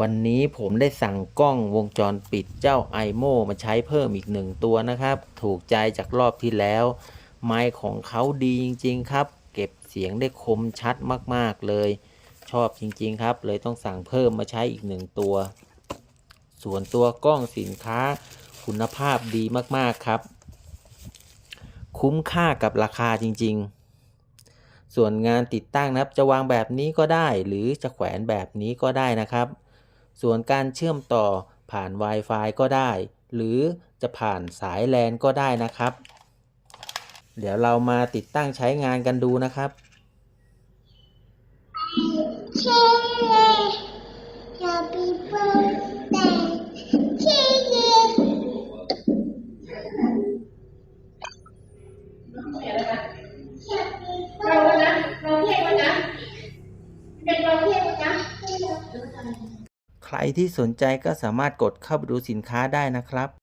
วันนี้ผมได้สั่งกล้องวงจรปิดเจ้า iMo มาใช้เพิ่มอีกหนึ่งตัวนะครับ ถูกใจจากรอบที่แล้ว ไมค์ของเขาดีจริง ๆ ครับ เก็บเสียงได้คมชัดมากๆเลย ชอบจริง ๆ ครับ เลยต้องสั่งเพิ่มมาใช้อีกหนึ่งตัว ส่วนตัวกล้องสินค้าคุณภาพดีมากๆครับ คุ้มค่ากับราคาจริง ๆ ส่วนงานติดตั้งนะครับจะวางแบบนี้ก็ได้ หรือจะแขวนแบบนี้ก็ได้นะครับ ส่วนการเชื่อมต่อผ่าน Wi-Fi ก็ได้ หรือจะผ่านสายแลนก็ได้นะครับ เดี๋ยวเรามาติดตั้งใช้งานกันดูนะครับ เป็นเราเทศวันนะใครที่สนใจก็สามารถกดเข้าไปดูสินค้าได้นะครับ